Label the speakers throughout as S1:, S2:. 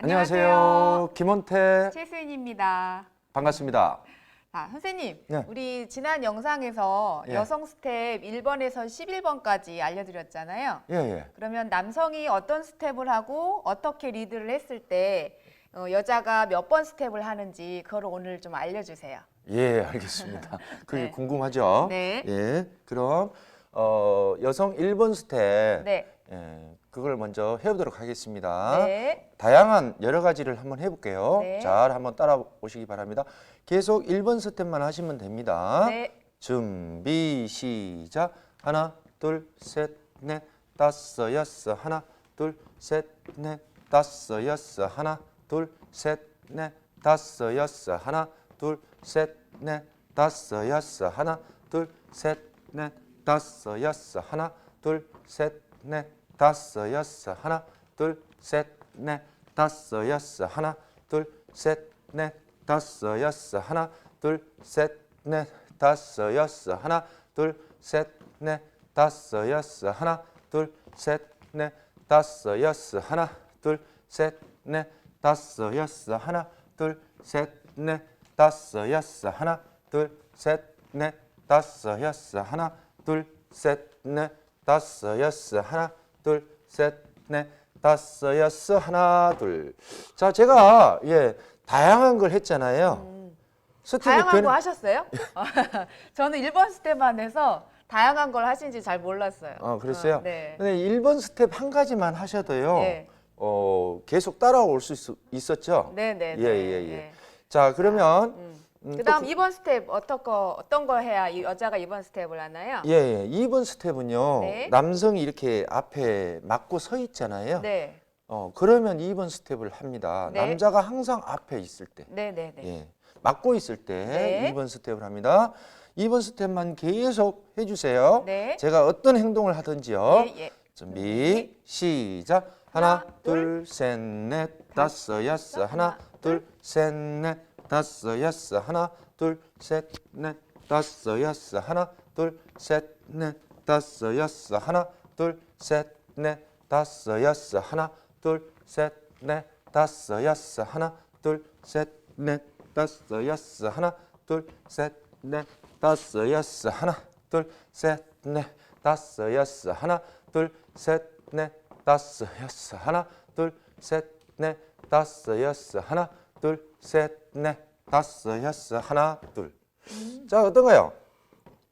S1: 안녕하세요. 김원태
S2: 최수인입니다.
S1: 반갑습니다.
S2: 자, 선생님,
S1: 네.
S2: 우리 지난 영상에서
S1: 예.
S2: 여성 스텝 1번에서 11번까지 알려드렸잖아요.
S1: 예, 예.
S2: 그러면 남성이 어떤 스텝을 하고 어떻게 리드를 했을 때 어, 여자가 몇 번 스텝을 하는지 그걸 오늘 좀 알려주세요.
S1: 예, 알겠습니다. 그게
S2: 네.
S1: 궁금하죠?
S2: 네.
S1: 예. 그럼 어, 여성 1번 스텝
S2: 네.
S1: 예, 그걸 먼저 해 보도록 하겠습니다.
S2: 네.
S1: 다양한 여러 가지를 한번 해 볼게요.
S2: 네.
S1: 잘 한번 따라 오시기 바랍니다. 계속 1번 스텝만 하시면 됩니다.
S2: 네.
S1: 준비 시작 하나 둘 셋 넷 다섯 여섯 하나 둘 셋 넷 다섯 여섯 하나 둘 셋 넷 다섯 여섯 하나 둘 셋 넷 다섯 여섯 하나 둘 셋 넷 다섯 여섯 하나 둘 셋 넷 다섯 여섯 하나 둘 셋 넷 다섯 여섯 하나 둘 셋 넷 다섯 여섯 하나 둘 셋 넷 다섯 여섯 하나 둘 셋 넷 다섯 여섯 하나 둘 셋 넷 다섯 여섯 하나 둘 셋 넷 다섯 여섯 하나 둘 셋 넷 다섯 여섯 하나 둘 셋 넷 다섯 여섯 하나 둘 셋 넷 다섯 여섯 하나 둘 셋 넷 다섯 여섯 하나 둘. 자, 제가 예 다양한 걸 했잖아요. 스텝이
S2: 다양한
S1: 변-
S2: 거 하셨어요? 저는 1번 스텝만 해서 다양한 걸 하신지 잘 몰랐어요.
S1: 아, 그랬어요?
S2: 어, 네.
S1: 근데 1번 스텝 한 가지만 하셔도요.
S2: 네.
S1: 어, 계속 따라올 수 있, 있었죠?
S2: 네, 네,
S1: 예,
S2: 네.
S1: 예, 예.
S2: 네.
S1: 자, 그러면 음,
S2: 그다음
S1: 또
S2: 2번 스텝 어떤 거 어떤 거 해야 이 여자가 2번 스텝을 하나요?
S1: 예, 예. 2번 스텝은요.
S2: 네.
S1: 남성이 이렇게 앞에 막고 서 있잖아요.
S2: 네.
S1: 어, 그러면 2번 스텝을 합니다.
S2: 네.
S1: 남자가 항상 앞에 있을 때.
S2: 네, 네, 네.
S1: 예. 막고 있을 때
S2: 네.
S1: 2번 스텝을 합니다. 2번 스텝만 계속 해 주세요.
S2: 네.
S1: 제가 어떤 행동을 하든지요.
S2: 예, 예.
S1: 준비 시작 하나 둘 셋 넷 다섯 여섯 하나 둘 셋 넷 다섯 여섯 하나 둘 셋 넷 다섯 여섯 하나 둘 셋 넷 다섯 여섯 하나 둘 셋 넷 다섯 여섯 하나 둘 셋 넷 다섯 여섯 하나 둘 셋 넷 다섯 여섯 하나 둘 셋 넷 다섯 여섯 하나 둘 셋 넷 다섯 여섯 하나 둘 셋 넷 다섯 여섯 하나 둘 셋 넷 다섯 여섯 하나 둘 셋 넷 다섯 여섯 하나 둘. 자 어떤가요?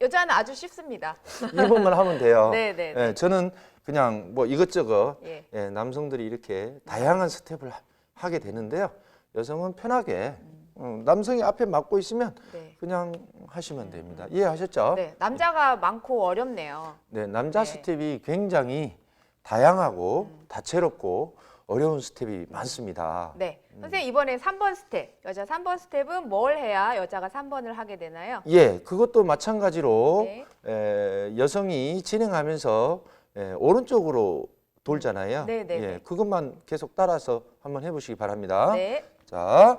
S2: 여자는 아주 쉽습니다.
S1: 2번만 하면 돼요.
S2: 네, 네,
S1: 예, 저는 그냥 뭐 이것저것
S2: 예.
S1: 예, 남성들이 이렇게 다양한 스텝을 하- 하게 되는데요. 여성은 편하게 어, 남성이 앞에 맡고 있으면
S2: 네.
S1: 그냥 하시면 됩니다. 이해하셨죠?
S2: 네, 남자가 많고 어렵네요.
S1: 네, 남자
S2: 네.
S1: 스텝이 굉장히 다양하고 다채롭고 어려운 스텝이 많습니다.
S2: 네.
S1: 음.
S2: 선생님 이번에 3번 스텝. 여자 3번 스텝은 뭘 해야 여자가 3번을 하게 되나요?
S1: 예, 그것도 마찬가지로
S2: 네.
S1: 에, 여성이 진행하면서 에, 오른쪽으로 돌잖아요.
S2: 네, 네,
S1: 예,
S2: 네.
S1: 그것만 계속 따라서 한번 해보시기 바랍니다.
S2: 네.
S1: 자,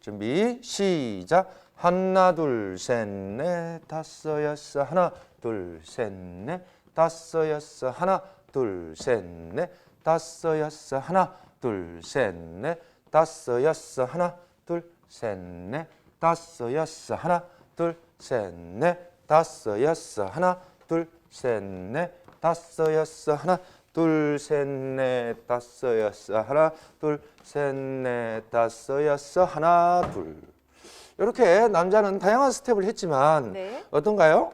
S1: 준비 시작. 하나 둘셋넷 다섯 여섯 하나 둘셋넷 다섯 여섯 하나 둘셋넷 다섯 여섯 하나 둘 셋 넷. 다섯 여섯 하나 둘 셋 넷. 다섯 여섯 하나 둘 셋 넷. 다섯 여섯 하나 둘 셋 넷. 다섯 여섯 하나 둘 셋 넷. 다섯 여섯 하나 둘 셋 넷. 다섯 여섯 하나 둘. 이렇게 남자는 다양한 스텝을 했지만
S2: 네.
S1: 어떤가요?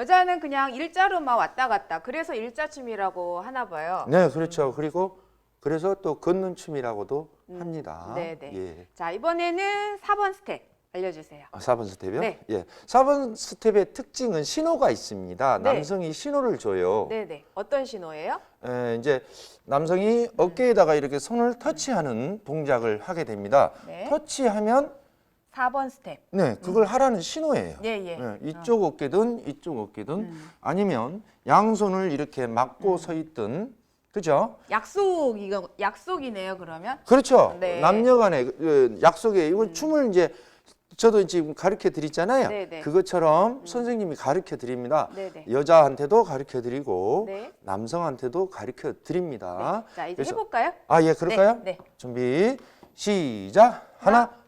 S2: 여자는 그냥 일자로만 왔다 갔다. 그래서 일자춤이라고 하나 봐요.
S1: 네 그렇죠 그리고 그래서 또 걷는 춤이라고도 합니다
S2: 음. 네, 네.
S1: 예.
S2: 자, 이번에는 4번 스텝 알려주세요.
S1: 아, 4번 스텝이요?
S2: 네.
S1: 예. 4번 스텝의 특징은 신호가 있습니다.
S2: 네.
S1: 남성이 신호를 줘요.
S2: 네, 네. 어떤 신호예요?
S1: 에, 이제 남성이 어깨에다가 이렇게 손을 터치하는 동작을 하게 됩니다.
S2: 네.
S1: 터치하면
S2: 4번 스텝.
S1: 네, 그걸 하라는 신호예요.
S2: 예, 예.
S1: 네, 이쪽 어깨든 이쪽 어깨든
S2: 음.
S1: 아니면 양손을 이렇게 막고 서 있든 그죠?
S2: 약속 이거 약속이네요, 그러면.
S1: 그렇죠.
S2: 네.
S1: 남녀간의 그, 약속에 이건 춤을 이제 저도 지금 가르쳐 드리잖아요.
S2: 네, 네.
S1: 그것처럼 선생님이 가르쳐 드립니다.
S2: 네, 네.
S1: 여자한테도 가르쳐 드리고
S2: 네.
S1: 남성한테도 가르쳐 드립니다.
S2: 자, 이제
S1: 그래서-
S2: 해볼까요?
S1: 아, 예, 그럴까요?
S2: 네, 네.
S1: 준비 시작. 하나, 둘,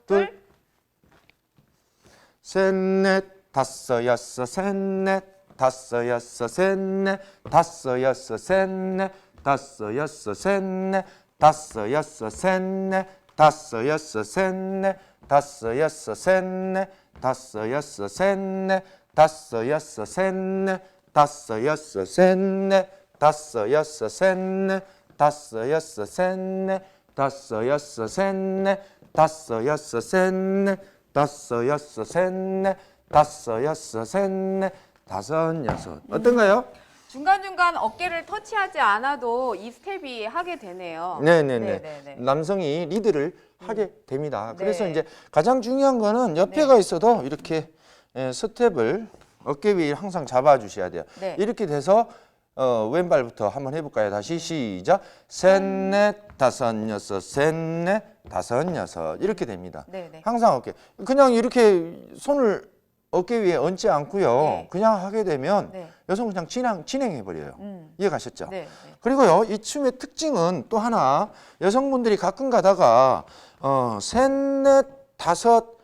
S1: 셋, 넷, 다섯, 여섯, 셋, 넷, 다섯, 여섯, 셋, 넷, 다섯, 여섯, 셋, 넷, 다섯, 여섯, 셋, 넷, 다섯, 여섯, 셋, 넷, 다섯, 여섯, 셋, 넷, 다섯, 여섯, 셋, 넷, 다섯, 여섯, 셋, 넷, 다섯, 여섯, 셋, 넷, 다섯, 여섯, 셋, 넷, 다섯, 여섯, 셋, 넷, 다섯, 여섯, 셋, 넷, 다섯, 여섯, 셋, 넷, 다섯, 여섯, 셋, 넷, 다섯, 여섯, 셋, 넷, 다섯, 여섯, 셋, 넷, 다섯, 여섯. 어떤가요?
S2: 중간중간 어깨를 터치하지 않아도 이 스텝이 하게 되네요.
S1: 네네네.
S2: 네네네.
S1: 남성이 리드를 하게 됩니다. 그래서
S2: 네.
S1: 이제 가장 중요한 거는 옆에가 있어도 이렇게 예, 스텝을 어깨 위에 항상 잡아주셔야 돼요.
S2: 네.
S1: 이렇게 돼서 어, 왼발부터 한번 해볼까요? 다시 시작. 셋, 넷, 다섯, 여섯, 셋, 넷, 다섯, 여섯 이렇게 됩니다.
S2: 네네.
S1: 항상 어깨. 그냥 이렇게 손을 어깨 위에 얹지 않고요.
S2: 네.
S1: 그냥 하게 되면
S2: 네.
S1: 여성은 그냥 진행, 진행해 버려요.
S2: 음.
S1: 이해가셨죠?
S2: 네. 네.
S1: 그리고요, 이 춤의 특징은 또 하나 여성분들이 가끔 가다가 어, 셋, 넷, 다섯,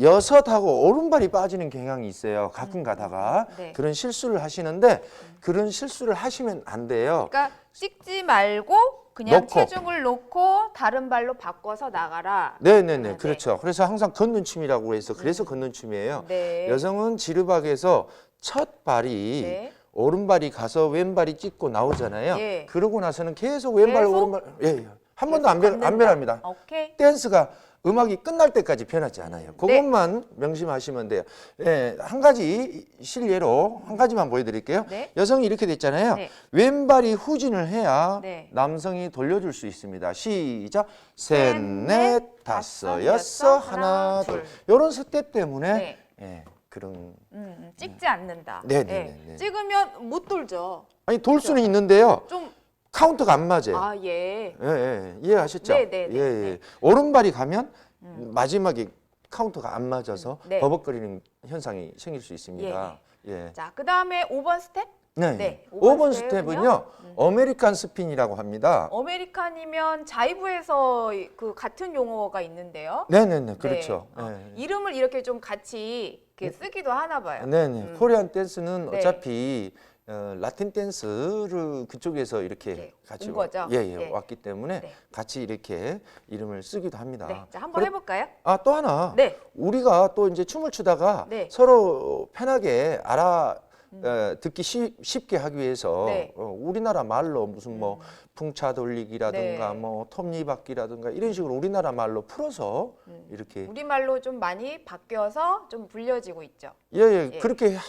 S1: 여섯하고 오른발이 빠지는 경향이 있어요. 가끔 가다가
S2: 네.
S1: 그런 실수를 하시는데 그런 실수를 하시면 안 돼요.
S2: 그러니까 찍지 말고 그냥
S1: 놓고.
S2: 체중을 놓고 다른 발로 바꿔서 나가라.
S1: 네네네,
S2: 아, 네.
S1: 그렇죠. 그래서 항상 걷는 춤이라고 해서 그래서 걷는 춤이에요.
S2: 네.
S1: 여성은 지르박에서 첫 발이
S2: 네.
S1: 오른발이 가서 왼발이 찍고 나오잖아요.
S2: 예.
S1: 그러고 나서는 계속 왼발
S2: 계속?
S1: 오른발 예, 예. 한 번도 안, 변, 안. 변합니다.
S2: 오케이.
S1: 댄스가 음악이 끝날 때까지 변하지 않아요.
S2: 네.
S1: 그것만 명심하시면 돼요. 예, 한 가지 실례로 한 가지만 보여드릴게요.
S2: 네.
S1: 여성이 이렇게 됐잖아요.
S2: 네.
S1: 왼발이 후진을 해야
S2: 네.
S1: 남성이 돌려줄 수 있습니다. 시작.
S2: 셋,
S1: 셋,
S2: 넷,
S1: 넷,
S2: 다섯, 여섯, 하나, 둘.
S1: 둘. 이런 스텝 때문에
S2: 네.
S1: 예, 그런
S2: 음, 음, 찍지 않는다.
S1: 네, 네,
S2: 예.
S1: 네, 네.
S2: 찍으면 못 돌죠.
S1: 아니 돌 수는 있는데요.
S2: 좀
S1: 카운트가 안 맞아요.
S2: 아, 예.
S1: 예, 예, 이해하셨죠?
S2: 네, 네, 네,
S1: 예, 예.
S2: 네.
S1: 오른발이 가면 마지막에 카운터가 안 맞아서
S2: 네.
S1: 버벅거리는 현상이 생길 수 있습니다. 예.
S2: 자, 그 다음에 5번 스텝?
S1: 네.
S2: 네,
S1: 5번,
S2: 오번
S1: 스텝은요.
S2: 스텝은요? 음.
S1: 어메리칸 스핀이라고 합니다.
S2: 어메리칸이면 자이브에서 그 같은 용어가 있는데요.
S1: 네, 네, 네. 그렇죠.
S2: 네. 어. 이름을 이렇게 좀 같이 이렇게 쓰기도 하나 봐요.
S1: 네, 네.
S2: 음.
S1: 코리안 댄스는
S2: 네.
S1: 어차피 어, 라틴 댄스를 그쪽에서 이렇게
S2: 네,
S1: 같이
S2: 온
S1: 와-
S2: 거죠?
S1: 예, 예,
S2: 네.
S1: 왔기 때문에
S2: 네.
S1: 같이 이렇게 이름을 쓰기도 합니다.
S2: 네. 자, 한번
S1: 그래-
S2: 해볼까요?
S1: 아, 또 하나.
S2: 네.
S1: 우리가 또 이제 춤을 추다가
S2: 네.
S1: 서로 편하게 알아 어, 듣기 쉬- 쉽게 하기 위해서
S2: 네.
S1: 어, 우리나라 말로 무슨 뭐 풍차 돌리기라든가
S2: 네.
S1: 뭐 톱니바퀴라든가 이런 식으로 우리나라 말로 풀어서
S2: 음.
S1: 이렇게
S2: 우리 말로 좀 많이 바뀌어서 좀 불려지고 있죠.
S1: 예예
S2: 예.
S1: 그렇게 하,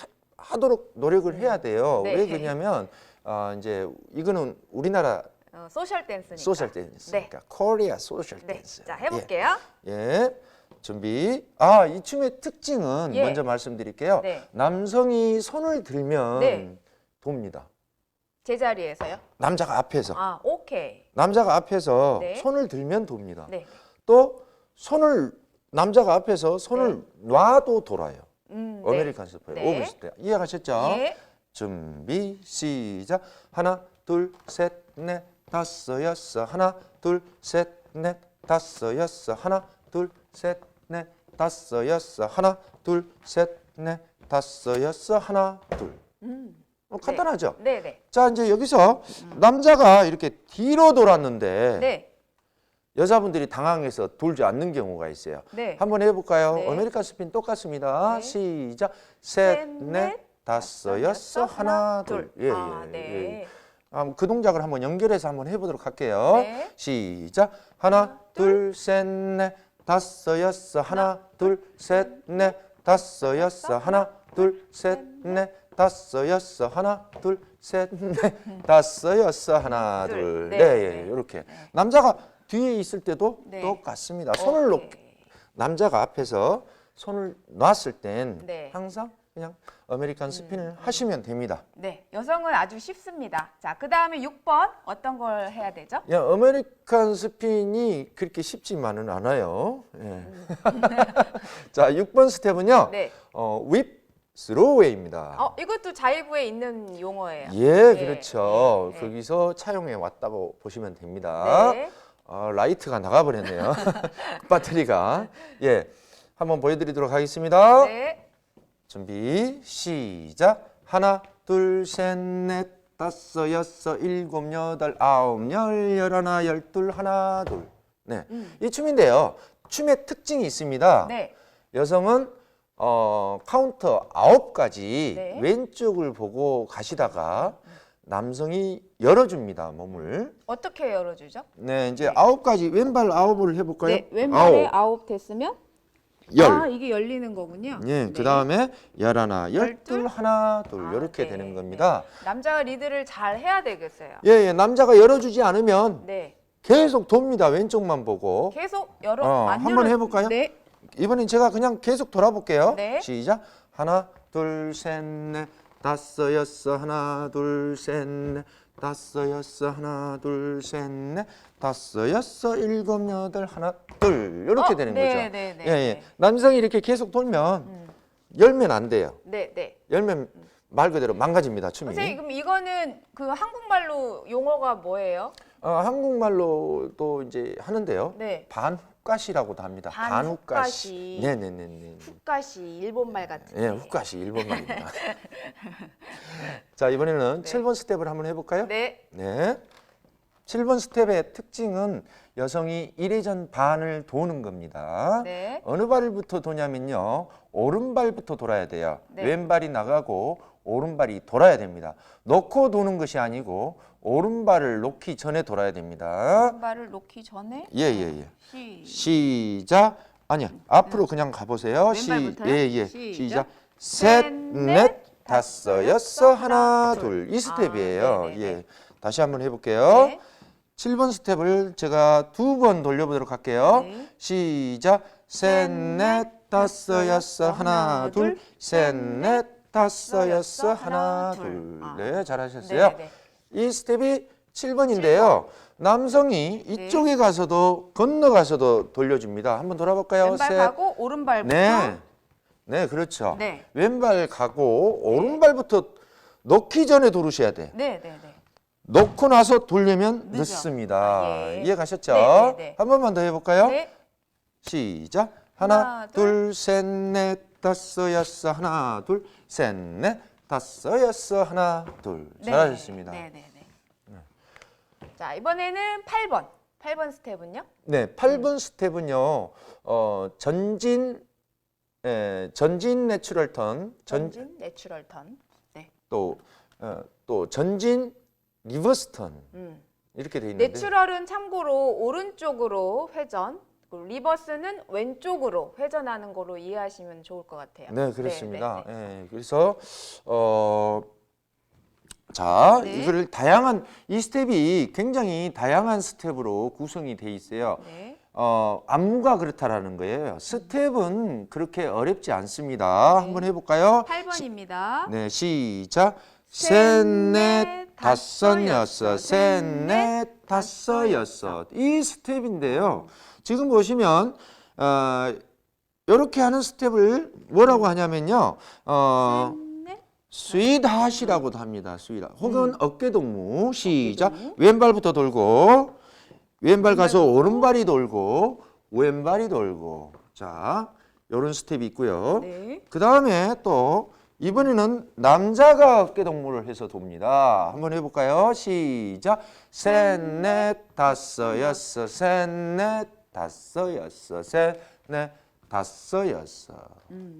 S1: 도록 노력을 해야 돼요.
S2: 네.
S1: 왜 그러냐면 어, 이제 이거는 우리나라
S2: 어, 소셜 댄스니까.
S1: 소셜 댄스니까 코리아 소셜
S2: 네.
S1: 댄스.
S2: 자, 해볼게요.
S1: 예. 예. 준비. 아, 이 춤의 특징은
S2: 예.
S1: 먼저 말씀드릴게요.
S2: 네.
S1: 남성이 손을 들면
S2: 네.
S1: 돕니다.
S2: 제자리에서요?
S1: 남자가 앞에서.
S2: 아, 오케이.
S1: 남자가 앞에서
S2: 네.
S1: 손을 들면 돕니다.
S2: 네.
S1: 또 손을 남자가 앞에서 손을 놔도 돌아요.
S2: 음, 네.
S1: 어메리칸 스포에
S2: 네.
S1: 오브 스텝. 이해가셨죠?
S2: 예.
S1: 준비 시작. 하나, 둘, 셋, 넷, 다섯, 여섯. 하나, 둘, 셋, 넷, 다섯, 여섯. 하나, 둘, 셋, 넷, 다섯, 여섯. 하나, 둘, 셋, 넷, 다섯, 여섯. 하나, 둘.
S2: 음.
S1: 어, 간단하죠?
S2: 네, 네.
S1: 자, 이제 여기서 남자가 이렇게 뒤로 돌았는데
S2: 네.
S1: 여자분들이 당황해서 돌지 않는 경우가 있어요.
S2: 네.
S1: 한번 해볼까요?
S2: 네.
S1: 아메리칸 스핀 똑같습니다.
S2: 네.
S1: 시작.
S2: 셋,
S1: 셋,
S2: 넷,
S1: 넷, 다섯, 여섯, 하나, 둘. 예,
S2: 아,
S1: 예,
S2: 네.
S1: 예. 아, 그 동작을 한번 연결해서 한번 해보도록 할게요.
S2: 네.
S1: 시작. 하나, 둘, 셋, 넷, 다섯, 여섯, 하나, 둘, 셋, 넷, 다섯, 여섯, 하나, 둘, 셋, 넷, 다섯, 여섯, 하나, 둘, 셋, 넷, 다섯, 여섯, 하나,
S2: 둘.
S1: 둘.
S2: 네,
S1: 네,
S2: 네.
S1: 예, 이렇게. 남자가 뒤에 있을 때도
S2: 네.
S1: 똑같습니다. 손을 놓
S2: 오케이.
S1: 남자가 앞에서 손을 놨을 땐
S2: 네.
S1: 항상 그냥 아메리칸 스핀을 하시면 됩니다.
S2: 네, 여성은 아주 쉽습니다. 자, 그 다음에 6번 어떤 걸 해야 되죠?
S1: 야, 아메리칸 스핀이 그렇게 쉽지만은 않아요. 예. 자, 6번 스텝은요.
S2: 네.
S1: 어, 윗 스로우웨이입니다.
S2: 어, 이것도 자이브에 있는 용어예요.
S1: 예,
S2: 네,
S1: 그렇죠.
S2: 네, 네.
S1: 거기서 차용해 왔다고 보시면 됩니다.
S2: 네.
S1: 아, 라이트가 나가버렸네요. 배터리가. 예, 한번 보여드리도록 하겠습니다.
S2: 네.
S1: 준비 시작 하나 둘 셋 넷 다섯 여섯 일곱 여덟 아홉 열 열하나 열둘 하나 둘네이 춤인데요 춤의 특징이 있습니다
S2: 음. 네.
S1: 여성은 어 카운터 아홉 가지
S2: 네.
S1: 왼쪽을 보고 가시다가 남성이 열어줍니다 몸을
S2: 어떻게 열어주죠?
S1: 네 이제 아홉 가지 왼발 아홉을 해볼까요
S2: 네, 왼발에
S1: 아홉
S2: 아홉 됐으면
S1: 열
S2: 아, 이게 열리는 거군요.
S1: 예,
S2: 네.
S1: 그 다음에 열하나, 열둘,
S2: 열둘?
S1: 하나, 둘
S2: 아,
S1: 이렇게
S2: 네,
S1: 되는 겁니다.
S2: 남자가 리드를 잘 해야 되겠어요.
S1: 예, 예, 남자가 열어주지 않으면
S2: 네.
S1: 계속 돕니다. 왼쪽만 보고.
S2: 계속 열어
S1: 어,
S2: 안
S1: 한번
S2: 열어-
S1: 해볼까요?
S2: 네.
S1: 이번엔 제가 그냥 계속 돌아볼게요.
S2: 네.
S1: 시작. 하나, 둘, 셋, 넷, 다섯, 여섯, 하나, 둘, 셋, 넷, 다섯, 여섯, 하나, 둘, 셋, 넷, 다섯, 여섯, 일곱, 여덟, 하나, 둘 이렇게
S2: 어,
S1: 되는
S2: 네,
S1: 거죠.
S2: 네, 네,
S1: 예, 예.
S2: 네.
S1: 남성이 이렇게 계속 돌면
S2: 음.
S1: 열면 안 돼요.
S2: 네, 네.
S1: 열면 말 그대로 망가집니다. 춤이.
S2: 선생님, 그럼 이거는 그 한국말로 용어가 뭐예요?
S1: 어, 한국말로 또 이제 하는데요.
S2: 네.
S1: 반 훅가시라고도 합니다.
S2: 반훅가시.
S1: 네네네네.
S2: 훅가시 일본말 같은.
S1: 예, 훅가시 일본말입니다. 자 이번에는
S2: 네.
S1: 칠 7번 스텝을 한번 해볼까요?
S2: 네.
S1: 네. 7번 스텝의 특징은 여성이 1회전 반을 도는 겁니다.
S2: 네.
S1: 어느 발부터 도냐면요. 오른발부터 돌아야 돼요.
S2: 네.
S1: 왼발이 나가고 오른발이 돌아야 됩니다. 놓고 도는 것이 아니고 오른발을 놓기 전에 돌아야 됩니다.
S2: 왼발을 놓기 전에
S1: 예, 예, 예.
S2: 시.
S1: 시작. 아니야. 앞으로 그냥 가보세요. 시,
S2: 왼발부터요?
S1: 예, 예.
S2: 시작.
S1: 시작. 셋,
S2: 셋,
S1: 넷,
S2: 넷,
S1: 다섯, 여섯, 하나, 둘.
S2: 둘.
S1: 이
S2: 아,
S1: 스텝이에요.
S2: 네, 네,
S1: 예.
S2: 네.
S1: 다시 한번 해볼게요.
S2: 네.
S1: 7번 스텝을 제가 두 번 돌려보도록 할게요.
S2: 네.
S1: 시작. 셋, 넷, 다섯, 여섯, 하나, 둘. 셋, 넷, 다섯, 여섯, 하나, 둘.
S2: 아.
S1: 네, 잘하셨어요.
S2: 네, 네.
S1: 이 스텝이 7번인데요. 남성이 이쪽에 가서도 건너가서도 돌려줍니다. 한번 돌아볼까요?
S2: 왼발
S1: 셋.
S2: 가고 오른발부터
S1: 네. 네, 그렇죠.
S2: 네.
S1: 왼발 가고 오른발부터 놓기 전에 돌으셔야 돼.
S2: 네, 네, 네.
S1: 놓고 나서 돌려면
S2: 늦어.
S1: 늦습니다.
S2: 아, 예.
S1: 이해 가셨죠?
S2: 네, 네, 네.
S1: 한 번만 더 해볼까요?
S2: 네.
S1: 시작. 하나,
S2: 하나,
S1: 둘, 셋, 넷, 다섯, 여섯, 하나, 둘, 셋, 넷, 다섯, 여섯, 하나, 둘.
S2: 네.
S1: 잘하셨습니다.
S2: 네, 네, 네. 자, 이번에는 8번. 8번 스텝은요?
S1: 네, 8번 스텝은요. 어, 전진 에, 전진 내추럴 턴, 전,
S2: 전진 내추럴 턴. 네.
S1: 또, 어, 또 전진 리버스 턴
S2: 음.
S1: 이렇게 돼 있는데
S2: 내추럴은 참고로 오른쪽으로 회전, 그 리버스는 왼쪽으로 회전하는 거로 이해하시면 좋을 것 같아요.
S1: 네 그렇습니다.
S2: 네, 네,
S1: 예, 그래서 어, 자
S2: 네.
S1: 이거를 다양한 이 스텝이 굉장히 다양한 스텝으로 구성이 돼 있어요.
S2: 네.
S1: 어, 안무가 그렇다라는 거예요. 스텝은 그렇게 어렵지 않습니다. 한번 해볼까요?
S2: 8번입니다.
S1: 네, 시작.
S2: 셋,
S1: 셋,
S2: 넷,
S1: 넷, 다섯, 여섯,
S2: 여섯,
S1: 셋,
S2: 셋,
S1: 넷, 다섯, 여섯. 이 스텝인데요. 지금 보시면 어, 이렇게 하는 스텝을 뭐라고 하냐면요. 어,
S2: 넷.
S1: 스윗핫이라고도 합니다. 스윗핫. 혹은 어깨 동무. 시작.
S2: 동무.
S1: 왼발부터 돌고 왼발 가서 오른발이 돌고 왼발이 돌고. 자, 요런 스텝이 있고요.
S2: 네.
S1: 그 다음에 또 이번에는 남자가 어깨 동무를 해서 돕니다. 한번 해볼까요? 시작. 셋, 넷, 다섯, 여섯, 셋, 넷, 다섯, 여섯, 셋, 넷, 다섯, 여섯.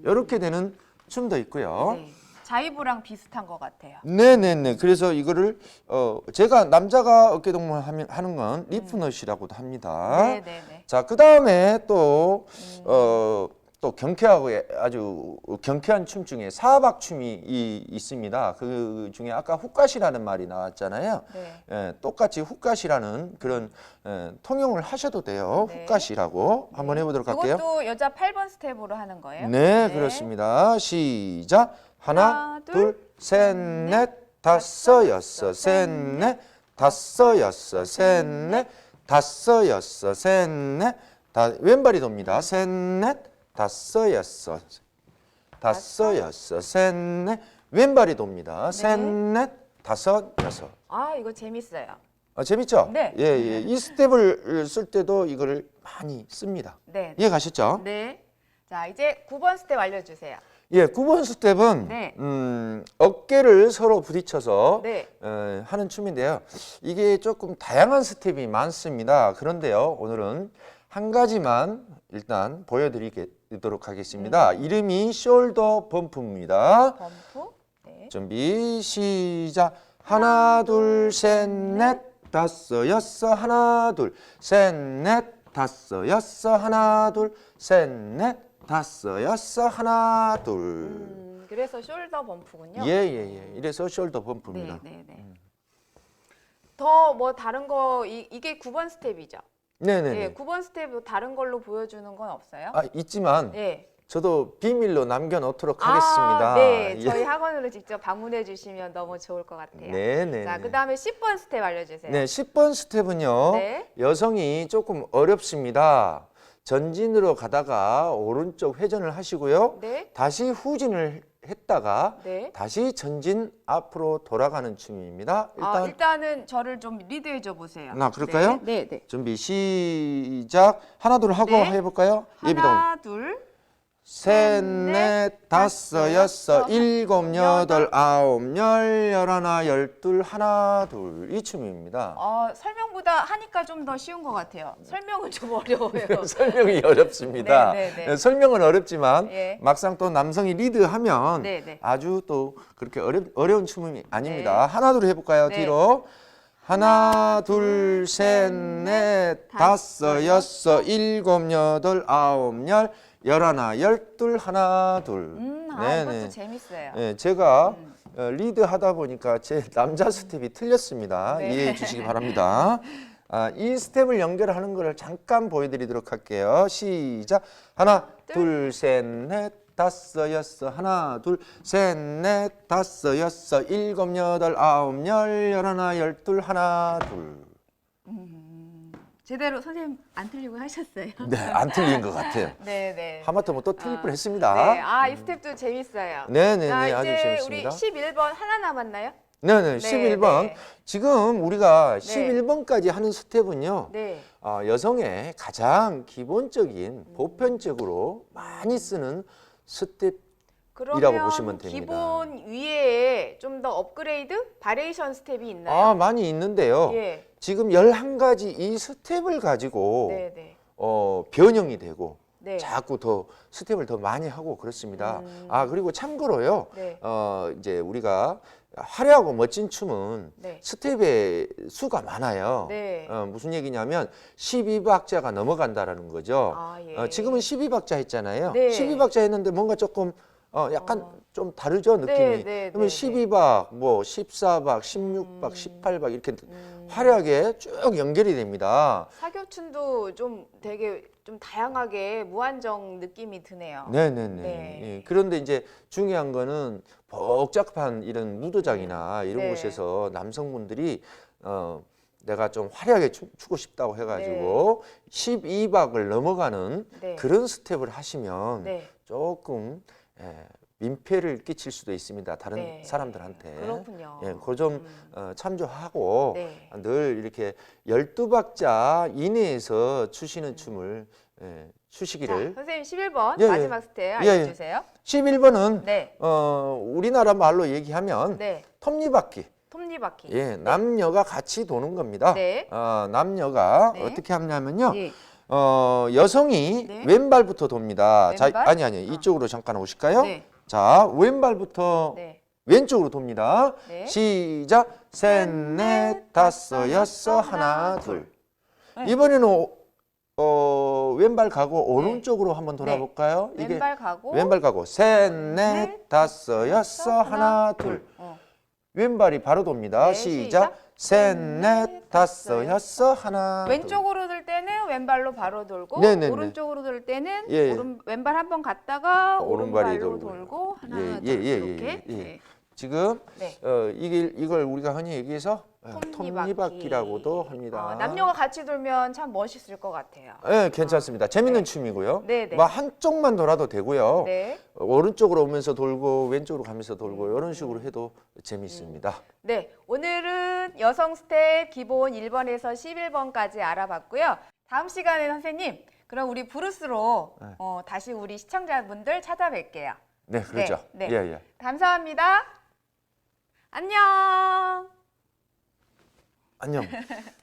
S1: 이렇게 되는 춤도 있고요.
S2: 네. 자이브랑 비슷한 것 같아요.
S1: 네네네. 그래서 이거를 어 제가 남자가 어깨 동무를 하면 하는 건 리프넛이라고도 합니다.
S2: 네, 네, 네.
S1: 자, 그 다음에 또, 어, 또 경쾌하고 아주 경쾌한 춤 중에 사박 춤이 이, 있습니다. 그 중에 아까 훅갓이라는 말이 나왔잖아요.
S2: 네.
S1: 예, 똑같이 훅갓이라는 그런 예, 통용을 하셔도 돼요.
S2: 네.
S1: 훅갓이라고 한번 해보도록 할게요.
S2: 이것도 여자 8번 스텝으로 하는 거예요?
S1: 네, 그렇습니다. 시작. 하나,
S2: 하나,
S1: 둘,
S2: 둘,
S1: 셋, 넷, 다섯, 여섯, 셋, 넷, 다섯, 여섯, 셋, 넷, 다섯, 여섯, 셋, 넷, 다 왼발이 돕니다. 셋, 넷, 다섯, 여섯, 다섯, 여섯, 셋, 넷, 왼발이 돕니다. 셋, 넷, 다섯, 여섯.
S2: 아, 이거 재밌어요.
S1: 아, 재밌죠?
S2: 네.
S1: 예, 예. 이 스텝을 쓸 때도 이거를 많이 씁니다.
S2: 네.
S1: 이해 가셨죠?
S2: 네. 자, 이제 9번 스텝 알려주세요.
S1: 예, 9번 스텝은
S2: 네.
S1: 음, 어깨를 서로 부딪혀서
S2: 네.
S1: 어, 하는 춤인데요. 이게 조금 다양한 스텝이 많습니다. 그런데요, 오늘은 한 가지만 일단 보여드리 도록 하겠습니다.
S2: 음.
S1: 이름이 숄더 범프입니다.
S2: 범프. 네.
S1: 준비 시작 하나 둘셋넷 다섯 여섯 하나 둘셋넷 다섯 여섯 하나 둘셋넷 다섯 여섯 하나 둘
S2: 음, 그래서 숄더 범프군요.
S1: 예예예 이래서 숄더 범프입니다
S2: 네, 네, 네. 더 뭐 다른 거 이, 이게 9번 스텝이죠.
S1: 네네네
S2: 예, 9번 스텝 다른 걸로 보여주는 건 없어요?
S1: 아 있지만
S2: 예.
S1: 저도 비밀로 남겨놓도록 하겠습니다
S2: 아, 네,
S1: 예.
S2: 저희 학원으로 직접 방문해 주시면 너무 좋을 것 같아요.
S1: 네네
S2: 자, 그 다음에 10번 스텝 알려주세요.
S1: 네 10번 스텝은요
S2: 네.
S1: 여성이 조금 어렵습니다. 전진으로 가다가 오른쪽 회전을 하시고요.
S2: 네,
S1: 다시 후진을 했다가
S2: 네.
S1: 다시 전진 앞으로 돌아가는 춤입니다. 일단
S2: 아, 일단은 저를 좀 리드해 줘 보세요.
S1: 나 그럴까요?
S2: 네, 네. 네.
S1: 준비 시작. 하나 둘 하고
S2: 네.
S1: 해볼까요? 예비동.
S2: 하나, 둘,
S1: 셋,
S2: 넷,
S1: 넷, 다섯, 여섯, 일곱,
S2: 여덟.
S1: 아홉, 열, 열하나, 열둘, 하나, 둘. 이 춤입니다.
S2: 어, 설명보다 하니까 좀 더 쉬운 것 같아요. 설명은 좀 어려워요.
S1: 설명이 어렵습니다.
S2: 네, 네, 네.
S1: 설명은 어렵지만
S2: 예.
S1: 막상 또 남성이 리드하면
S2: 네, 네.
S1: 아주 또 그렇게 어렵, 어려운 춤이 아닙니다. 하나 둘 해볼까요?
S2: 네.
S1: 뒤로 하나 둘 셋 넷 다섯 여섯 일곱 여덟 아홉 열 열하나 열둘 하나 둘.
S2: 음, 아,
S1: 네,
S2: 이것도
S1: 네.
S2: 재밌어요.
S1: 예, 제가
S2: 음.
S1: 어, 리드 하다 보니까 제 남자 스텝이 틀렸습니다.
S2: 네.
S1: 이해해 주시기 바랍니다. 아, 이 스텝을 연결하는 것을 잠깐 보여드리도록 할게요. 시작. 하나, 둘, 셋, 넷, 다섯, 여섯, 하나, 둘, 셋, 넷, 다섯, 여섯, 일곱, 여덟, 아홉, 열, 열하나, 열둘, 하나, 둘.
S2: 제대로 선생님 안 틀리고 하셨어요?
S1: 네, 안 틀린 것 같아요.
S2: 네, 네.
S1: 하마터면 또 틀릴
S2: 아,
S1: 뻔했습니다.
S2: 네, 아, 이 스텝도 재밌어요.
S1: 네, 네,
S2: 자,
S1: 네, 아주
S2: 이제
S1: 재밌습니다.
S2: 우리 11번 하나 남았나요?
S1: 네 네, 11번.
S2: 네.
S1: 지금 우리가
S2: 네.
S1: 11번까지 하는 스텝은요,
S2: 네.
S1: 어, 여성의 가장 기본적인 보편적으로 많이 쓰는 스텝
S2: 그러면
S1: 보시면 됩니다.
S2: 기본 위에 좀 더 업그레이드 바리에이션 스텝이 있나요?
S1: 아, 많이 있는데요.
S2: 예.
S1: 지금 11가지 이 스텝을 가지고
S2: 네, 네.
S1: 어, 변형이 되고
S2: 네.
S1: 자꾸 더 스텝을 더 많이 하고 그렇습니다.
S2: 음.
S1: 아, 그리고 참고로요.
S2: 네.
S1: 어, 이제 우리가 화려하고 멋진 춤은
S2: 네.
S1: 스텝의 수가 많아요.
S2: 네.
S1: 어, 무슨 얘기냐면 12박자가 넘어간다라는 거죠.
S2: 아, 예.
S1: 어, 지금은 12박자 했잖아요.
S2: 네.
S1: 12박자 했는데 뭔가 조금 어, 약간
S2: 어.
S1: 좀 다르죠 느낌이.
S2: 네, 네,
S1: 그러면
S2: 네,
S1: 12박, 뭐 14박, 16박,
S2: 음.
S1: 18박 이렇게
S2: 음.
S1: 화려하게 쭉 연결이 됩니다.
S2: 사교춤도 좀 되게 좀 다양하게 무한정 느낌이 드네요.
S1: 네네네.
S2: 네.
S1: 예, 그런데 이제 중요한 거는 복잡한 이런 무도장이나 이런
S2: 네.
S1: 곳에서 남성분들이 어, 내가 좀 화려하게 추, 추고 싶다고 해가지고 12박을 넘어가는
S2: 네.
S1: 그런 스텝을 하시면
S2: 네.
S1: 조금 예, 민폐를 끼칠 수도 있습니다. 다른
S2: 네.
S1: 사람들한테.
S2: 그렇군요.
S1: 예, 그점
S2: 음.
S1: 어, 참조하고
S2: 네.
S1: 늘 이렇게 12박자 이내에서 추시는 춤을 예,
S2: 자,
S1: 추시기를.
S2: 선생님 11번
S1: 예, 예.
S2: 마지막 스텝
S1: 예, 예.
S2: 알려주세요.
S1: 11번은
S2: 네.
S1: 어, 우리나라 말로 얘기하면
S2: 네.
S1: 톱니바퀴.
S2: 톱니바퀴.
S1: 예, 남녀가 같이 도는 겁니다.
S2: 네.
S1: 어, 남녀가
S2: 네.
S1: 어떻게 하냐면요.
S2: 예.
S1: 어, 여성이
S2: 네.
S1: 왼발부터 돕니다. 자,
S2: 왼발?
S1: 아니 아니.
S2: 어.
S1: 이쪽으로 잠깐 오실까요?
S2: 네.
S1: 자, 왼발부터
S2: 네.
S1: 왼쪽으로 돕니다.
S2: 네.
S1: 시작. 셋, 넷, 다섯, 여섯, 하나, 둘.
S2: 네.
S1: 이번에는 오- 어, 왼발 가고 오른쪽으로 한번 돌아볼까요? 이게
S2: 왼발 가고
S1: 왼발 가고 셋, 넷,
S2: 넷,
S1: 다섯, 여섯, 하나, 둘.
S2: 어.
S1: 왼발이 바로 돕니다.
S2: 네,
S1: 시작.
S2: 시작.
S1: 셋넷 다섯 여섯 하나 둘.
S2: 왼쪽으로 들 때는 왼발로 바로 돌고
S1: 네네네.
S2: 오른쪽으로 들 때는
S1: 예, 예.
S2: 오른, 왼발 한 번 갔다가
S1: 오른발이
S2: 오른발로
S1: 돌고.
S2: 돌고 하나
S1: 예,
S2: 둘
S1: 예, 예,
S2: 이렇게
S1: 예, 예.
S2: 네.
S1: 지금
S2: 네.
S1: 어, 이게 이걸 우리가 흔히 얘기해서 어,
S2: 톱니바퀴.
S1: 톱니바퀴라고도 합니다.
S2: 어, 남녀가 같이 돌면 참 멋있을 것 같아요.
S1: 예, 괜찮습니다. 재밌는 춤이고요.
S2: 네, 네.
S1: 뭐 한쪽만 돌아도 되고요.
S2: 네.
S1: 어, 오른쪽으로 오면서 돌고 왼쪽으로 가면서 돌고 이런 식으로 해도 재밌습니다.
S2: 네, 오늘은 여성 스텝 기본 1번에서 11번까지 알아봤고요. 다음 시간에 선생님, 그럼 우리 브루스로
S1: 네.
S2: 어, 다시 우리 시청자분들 찾아뵐게요.
S1: 네, 그렇죠.
S2: 네.
S1: 예, 예.
S2: 감사합니다. 안녕.
S1: 안녕.